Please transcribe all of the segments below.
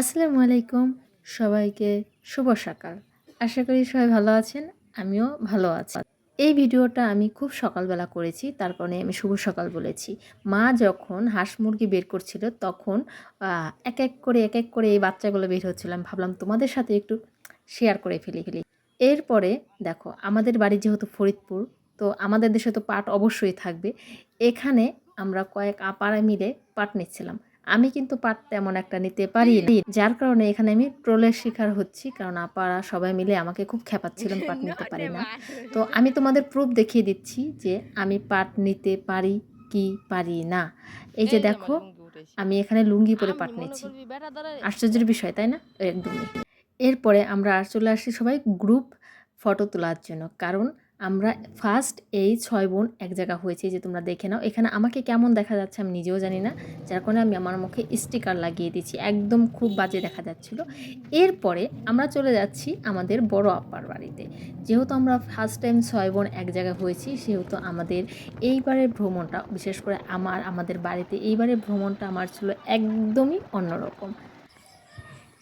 আসসালামু আলাইকুম। সবাইকে শুভ সকাল। আশা করি সবাই ভালো আছেন, আমিও ভালো আছি। এই ভিডিওটা আমি খুব সকালবেলা করেছি, তার কারণে আমি শুভ সকাল বলেছি। মা যখন হাঁস মুরগি বের করছিল, তখন এক এক করে, এক এক করে এই বাচ্চাগুলো বের হচ্ছিল আমি ভাবলাম তোমাদের সাথে একটু শেয়ার করে ফেলি ফেলি। এরপরে দেখো, আমাদের বাড়ি যেহেতু ফরিদপুর, তো আমাদের দেশে তো পাট অবশ্যই থাকবে। এখানে আমরা কয়েক আপারা মিলে পাট নিচ্ছিলাম। আমি কিন্তু পাট তেমন একটা নিতে পারি যার কারণে এখানে আমি ট্রোলের শিকার হচ্ছি কারণ আপারা সবাই মিলে আমাকে খুব খেপাচ্ছিলেন পাট নিতে পারি না। তো আমি তোমাদের প্রুফ দেখিয়ে দিচ্ছি যে আমি পাট নিতে পারি কি পারি না। এই যে দেখো আমি এখানে লুঙ্গি পরে পাট নিচ্ছি। আশ্চর্যের বিষয় তাই না? একদমই। এরপরে আমরা আর চলে আসছি সবাই গ্রুপ ফটো তোলার জন্য। কারণ আমরা ফার্স্ট এই ছয় বোন এক জায়গা হয়েছে, যে তোমরা দেখে নাও। এখানে আমাকে কেমন দেখা যাচ্ছে আমি নিজেও জানি না। যার কারণে আমি আমার মুখে স্টিকার লাগিয়ে দিচ্ছি। একদম খুব বাজে দেখা যাচ্ছিল। এরপরে আমরা চলে যাচ্ছি আমাদের বড় আপ্পার বাড়িতে। যেহেতু আমরা ফার্স্ট টাইম ছয় বোন এক জায়গায় হয়েছি, সেহেতু আমাদের এইবারের ভ্রমণটা, বিশেষ করে আমার, আমাদের বাড়িতে এইবারের ভ্রমণটা আমার ছিল একদমই অন্যরকম।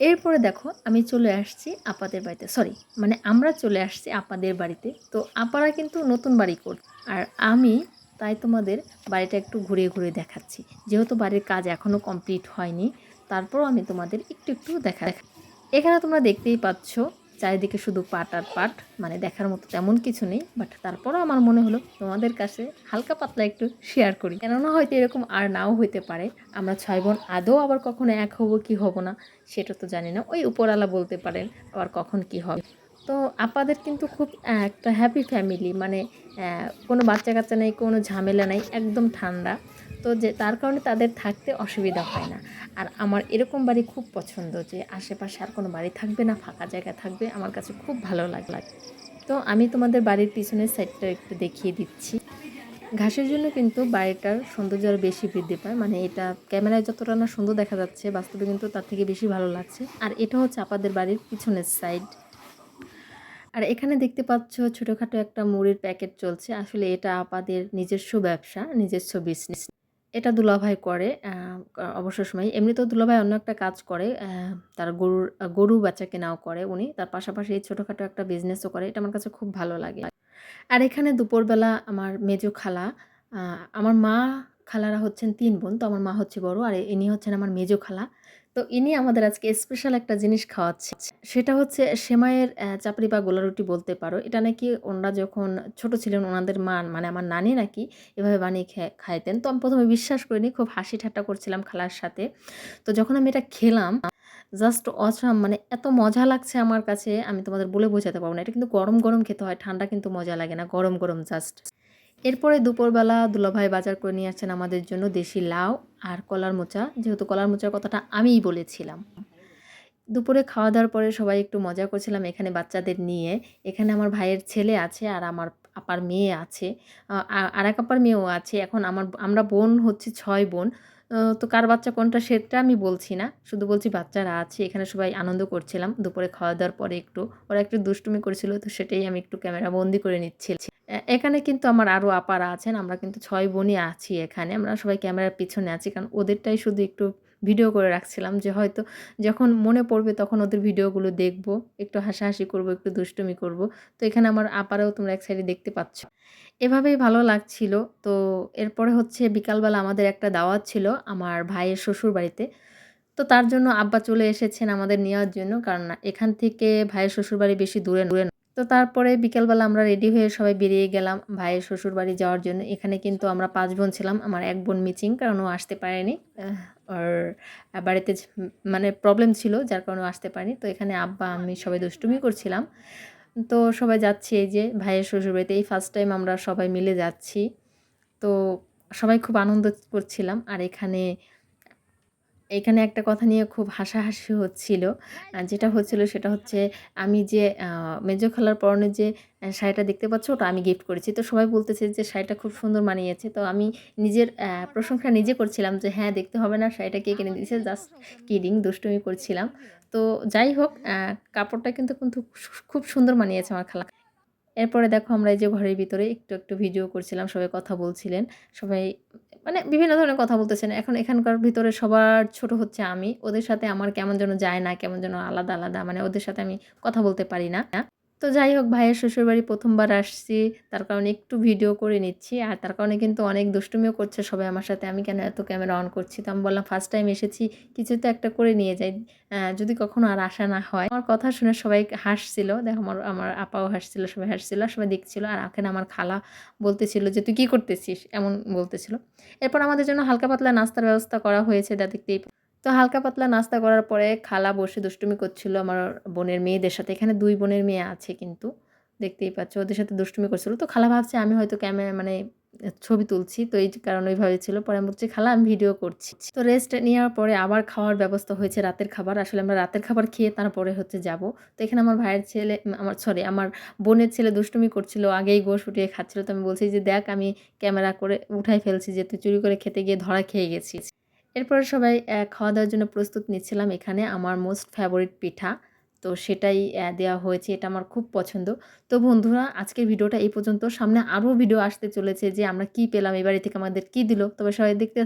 এরপরে দেখো আমি চলে আসছি আপাদের বাড়িতে। সরি মানে আমরা চলে আসছি আপাদের বাড়িতে। তো আপারা কিন্তু নতুন বাড়ি কর, আর আমি তাই তোমাদের বাড়িটা একটু ঘুরে ঘুরে দেখাচ্ছি। যেহেতু বাড়ির কাজ এখনও কমপ্লিট হয়নি, তারপরও আমি তোমাদের একটু একটু দেখা দেখা এখানে তোমরা দেখতেই পাচ্ছ চারিদিকে শুধু পাট আর পাট মানে দেখার মতো তেমন কিছু নেই বাট তারপরও আমার মনে হলো তোমাদের কাছে হালকা পাতলা একটু শেয়ার করি। কেননা হয়তো এরকম আর নাও হইতে পারে। আমরা ছয় বোন, আদৌ আবার কখনো এক হব, কি হব না, সেটা তো জানি না। ওই উপরওয়ালা বলতে পারেন, আবার কখন কি হবে। তো আপাদের কিন্তু খুব একটা হ্যাপি ফ্যামিলি মানে কোনো বাচ্চা কাচ্চা নেই, কোনো ঝামেলা নেই, একদম ঠান্ডা। তো যে তার কারণে তাদের থাকতে অসুবিধা হয় না। আর আমার এরকম বাড়ি খুব পছন্দ যে আশেপাশে আর কোনো বাড়ি থাকবে না, ফাঁকা জায়গা থাকবে, আমার কাছে খুব ভালো লাগে তো আমি তোমাদের বাড়ির পিছনের সাইডটা একটু দেখিয়ে দিচ্ছি। ঘাসের জন্য কিন্তু বাড়িটার সৌন্দর্য আরও বেশি বৃদ্ধি পায় মানে এটা ক্যামেরায় যতটা না সুন্দর দেখা যাচ্ছে, বাস্তবে কিন্তু তার থেকে বেশি ভালো লাগছে। আর এটা হচ্ছে আপাদের বাড়ির পিছনের সাইড। আর এখানে দেখতে পাচ্ছ ছোটোখাটো একটা মুড়ির প্যাকেট চলছে। আসলে এটা আপাদের নিজস্ব ব্যবসা, নিজস্ব বিজনেস এটা দুলাভাই করে অবসর সময়। এমনিতেও দুলাভাই অন্য একটা কাজ করে তার গরুর গরু বেচা কেনাও করে উনি। তার পাশাপাশি এই ছোটোখাটো একটা বিজনেসও করে। এটা আমার কাছে খুব ভালো লাগে। আর এখানে দুপুরবেলা আমার মেজো খালা আমার মা খালারা হচ্ছেন তিন বোন, তো আমার মা হচ্ছে বড় আর ইনি হচ্ছেন আমার মেজো খালা। তো ইনি আমাদের আজকে স্পেশাল একটা জিনিস খাওয়াচ্ছে। সেটা হচ্ছে সেমাইয়ের চাপড়ি বা গোলা রুটি বলতে পারো। এটা নাকি ওনারা যখন ছোট ছিলেন ওনাদের মা মানে আমার নানি নাকি এভাবে বানিয়ে খা- খাইতেন। তো আমি প্রথমে বিশ্বাস করিনি, খুব হাসি ঠাট্টা করছিলাম খালার সাথে। তো যখন আমি এটা খেলাম জাস্ট অসাম মানে এত মজা লাগছে আমার কাছে, আমি তোমাদের বলে বোঝাতে পারব না। এটা কিন্তু গরম গরম খেতে হয়, ঠান্ডা কিন্তু মজা লাগে না, গরম গরম জাস্ট এরপরে দুপুরবেলা দুলাভাই বাজার করে নিয়ে আসছেন আমাদের জন্য দেশি লাউ আর কলার মোচা। যেহেতু কলার মোচার কথাটা আমিই বলেছিলাম। দুপুরে খাওয়া দাওয়ার পরে সবাই একটু মজা করছিলাম এখানে বাচ্চাদের নিয়ে। এখানে আমার ভাইয়ের ছেলে আছে আর আমার আপার মেয়ে আছে। আর এক আপার মেয়েও আছে। এখন আমার, আমরা বোন হচ্ছে ছয় বোন। তো কার বাচ্চা কোনটা সেটা আমি বলছি না। শুধু বলছি বাচ্চারা আছে। এখানে সবাই আনন্দ করছিলাম। দুপুরে খাওয়া দাওয়ার পরে একটু, ওরা একটু দুষ্টুমি করেছিল, তো সেটাই আমি একটু ক্যামেরা বন্দি করে নিচ্ছি এখানে কিন্তু আমার আরও আপারা আছেন। আমরা কিন্তু ছয় বোনই আছি এখানে। আমরা সবাই ক্যামেরার পিছনে আছি, কারণ ওদেরটাই শুধু একটু ভিডিও করে রাখছিলাম যে হয়তো যখন মনে পড়বে তখন ওদের ভিডিওগুলো দেখব, একটু হাসাহাসি করব, একটু দুষ্টুমি করব। তো এখানে আমার আপারাও তোমরা এক সাইডে দেখতে পাচ্ছ। এভাবেই ভালো লাগছিল। তো এরপরে হচ্ছে বিকালবেলা আমাদের একটা দাওয়াত ছিল আমার ভাইয়ের শ্বশুর বাড়িতে তো তার জন্য আব্বা চলে এসেছেন আমাদের নেওয়ার জন্য, কারণ এখান থেকে ভাইয়ের শ্বশুর বাড়ি বেশি দূরে দূরে। তো তারপরে বিকেলবেলা আমরা রেডি হয়ে সবাই বেরিয়ে গেলাম ভাইয়ের শ্বশুর বাড়ি যাওয়ার জন্য। এখানে কিন্তু আমরা পাঁচ বোন ছিলাম, আমার এক বোন মিচিং কারণ ও আসতে পারেনি। ওর বাড়িতে মানে প্রবলেম ছিল, যার কারণে আসতে পারেনি। তো এখানে আব্বা, আমি সবাই দুষ্টুমি করছিলাম। তো সবাই যাচ্ছি এই যে ভাইয়ের শ্বশুর বাড়িতে এই ফার্স্ট টাইম আমরা সবাই মিলে যাচ্ছি। তো সবাই খুব আনন্দ করছিলাম। আর এখানে এখানে একটা কথা নিয়ে খুব হাসাহাসি হচ্ছিল। যেটা হচ্ছিল সেটা হচ্ছে আমি যে মেজো খালার পরনে যে শাড়িটা দেখতে পাচ্ছ ওটা আমি গিফট করেছি। তো সবাই বলতেছে যে, শাড়িটা খুব সুন্দর মানিয়েছে। তো আমি নিজের প্রশংসা নিজে করছিলাম যে হ্যাঁ দেখতে হবে না, শাড়িটা কে কিনে দিয়েছে? জাস্ট কিডিং দুষ্টুমি করছিলাম। তো যাই হোক কাপড়টা কিন্তু কিন্তু খুব সুন্দর মানিয়েছে আমার খালা। এরপরে দেখো আমরা এই যে ঘরের ভিতরে একটু একটু ভিডিও করছিলাম, সবাই কথা বলছিলেন, সবাই মানে বিভিন্ন ধরনের কথা বলতেছেন। এখন এখানকার ভিতরে সবার ছোট হচ্ছে আমি, ওদের সাথে আমার কেমন যেন যায় না, কেমন যেন আলাদা আলাদা মানে ওদের সাথে আমি কথা বলতে পারি না। তো যাই হোক, ভাইয়ের শ্বশুরবাড়ি প্রথমবার আসছি। তার কারণে একটু ভিডিও করে নিচ্ছি। আর তার কারণে কিন্তু অনেক দুষ্টুমিও করছে সবাই আমার সাথে। আমি কেন এত ক্যামেরা অন করছি? তো আমি বললাম ফার্স্ট টাইম এসেছি, কিছু তো একটা করে নিয়ে যাই। যদি কখনো আর আসা না হয়। আমার কথা শুনে সবাই হাসছিল। দেখো, আমার আমার আপাও হাসছিল, সবাই হাসছিল, সবাই দেখছিল। আর এখানে আমার খালা বলতেছিল যে, তুই কী করতেছিস? এমন বলতেছিল। এরপর আমাদের জন্য হালকা পাতলা নাস্তার ব্যবস্থা করা হয়েছে। যা দেখতেই তো হালকা পাতলা নাস্তা করার পরে খালা বসে দুষ্টুমি করছিল আমার বোনের মেয়েদের সাথে। এখানে দুই বোনের মেয়ে আছে কিন্তু, দেখতেই পাচ্ছ, ওদের সাথে দুষ্টুমি করছিল। তো খালা ভাবছে আমি হয়তো ক্যামেরা মানে ছবি তুলছি, তো এই কারণে ওইভাবে ছিল। পরে আমি বলছি, খালা, আমি ভিডিও করছি। তো রেস্ট নেওয়ার পরে আবার খাওয়ার ব্যবস্থা হয়েছে রাতের খাবার। আসলে আমরা রাতের খাবার খেয়ে তারপরে হচ্ছে যাব। তো এখানে আমার ভাইয়ের ছেলে, আমার সরি আমার বোনের ছেলে দুষ্টুমি করছিল, আগেই গোশ উঠিয়ে খাচ্ছিল। তো আমি বলছি যে, দেখ, আমি ক্যামেরা করে উঠাই ফেলছি যে, তুই চুরি করে খেতে গিয়ে ধরা খেয়ে গেছিস। এরপরে সবাই খাওয়া দাওয়ার জন্য প্রস্তুত নিচ্ছিলাম এখানে আমার মোস্ট ফেভারিট পিঠা। তো সেটাই দেওয়া হয়েছে, এটা আমার খুব পছন্দ। তো বন্ধুরা, আজকের ভিডিওটা এই পর্যন্ত। সামনে আরও ভিডিও আসতে চলেছে যে আমরা কি পেলাম, এবারে থেকে আমাদের কি দিল। তবে সবাই দেখতে